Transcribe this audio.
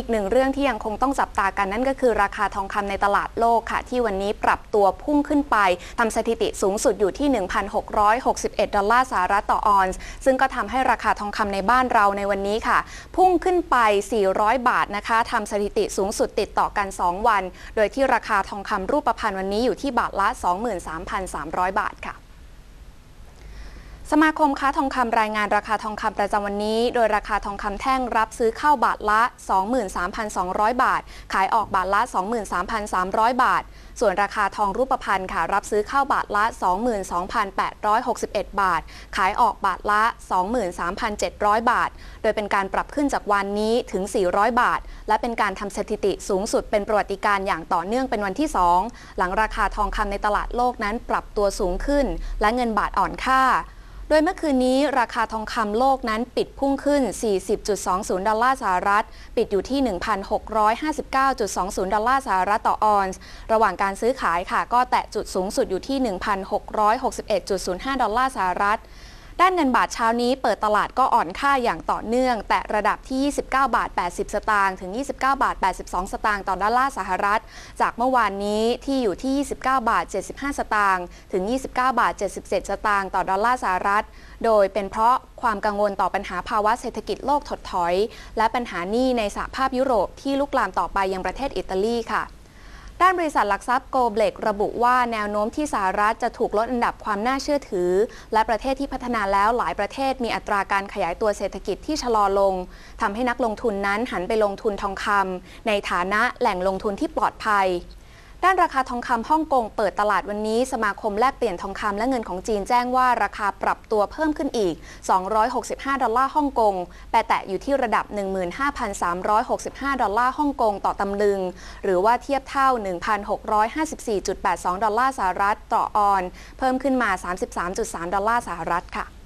อีกหนึ่งเรื่องที่ยังคงต้องจับตากันนั่นก็คือราคาทองคำในตลาดโลกค่ะ ที่วันนี้ปรับตัวพุ่งขึ้นไปทำสถิติสูงสุดอยู่ที่ 1,661 ดอลลาร์สหรัฐต่อออนซ์ซึ่งก็ทำให้ราคาทองคำในบ้านเราในวันนี้ค่ะ พุ่งขึ้นไป 400 บาทนะคะทำสถิติสูงสุดติดต่อกัน 2 วัน โดยที่ราคาทองคำรูปพรรณวันนี้อยู่ที่บาทละ 23,300 บาทค่ะ สมาคมค้าทองคำรายงานราคาทองคำประจำวันนี้ โดยราคาทองคำแท่งรับซื้อเข้าบาทละ 23,200 บาท ขายออกบาทละ 23,300 บาท ส่วนราคาทองรูปพรรณค่ะรับซื้อเข้าบาทละ 22,861 บาท ขายออกบาทละ 23,700 บาท โดยเป็นการปรับขึ้นจากวันนี้ถึง 400 บาท และเป็นการทำสถิติสูงสุดเป็นประวัติการณ์อย่างต่อเนื่องเป็นวันที่ 2 หลังราคาทองคำในตลาดโลกนั้นปรับตัวสูงขึ้น และเงินบาทอ่อนค่า โดยเมื่อคืนนี้ราคาทองคำโลกนั้นปิดพุ่งขึ้น 40.20 ดอลลาร์สหรัฐ ปิดอยู่ที่ 1,659.20 ดอลลาร์สหรัฐต่อออนซ์ ระหว่างการซื้อขายค่ะก็แตะจุดสูงสุดอยู่ที่ 1,661.05 ดอลลาร์สหรัฐ ด้านเงินบาทเช้านี้เปิดตลาดก็อ่อนค่าอย่างต่อเนื่อง แต่ระดับที่ 29 บาท 80 สตางค์ถึง 29 บาท 82 สตางค์ต่อดอลลาร์สหรัฐ จากเมื่อวานนี้ที่อยู่ที่ 29 บาท 75 สตางค์ถึง 29 บาท 77 สตางค์ต่อดอลลาร์สหรัฐ โดยเป็นเพราะความกังวลต่อปัญหาภาวะเศรษฐกิจโลกถดถอย และปัญหาหนี้ในสหภาพยุโรปที่ลุกลามต่อไปยังประเทศอิตาลีค่ะ ด้านบริษัทหลักทรัพย์โกลเบกระบุว่าแนวโน้มที่สหรัฐจะถูกลดอันดับความน่าเชื่อถือ และประเทศที่พัฒนาแล้วหลายประเทศมีอัตราการขยายตัวเศรษฐกิจที่ชะลอลงทำให้นักลงทุนนั้นหันไปลงทุนทองคำในฐานะแหล่งลงทุนที่ปลอดภัย ด้านราคาทองคำฮ่องกงเปิดตลาดวันนี้ สมาคมแลกเปลี่ยนทองคำและเงินของจีนแจ้งว่าราคาปรับตัวเพิ่มขึ้นอีก 265 ดอลลาร์ฮ่องกงแปแตะอยู่ที่ระดับ 15,365 ดอลลาร์ฮ่องกงต่อตำลึง หรือว่าเทียบเท่า 1,654.82 ดอลลาร์สหรัฐต่อออน เพิ่มขึ้นมา 33.3 ดอลลาร์สหรัฐค่ะ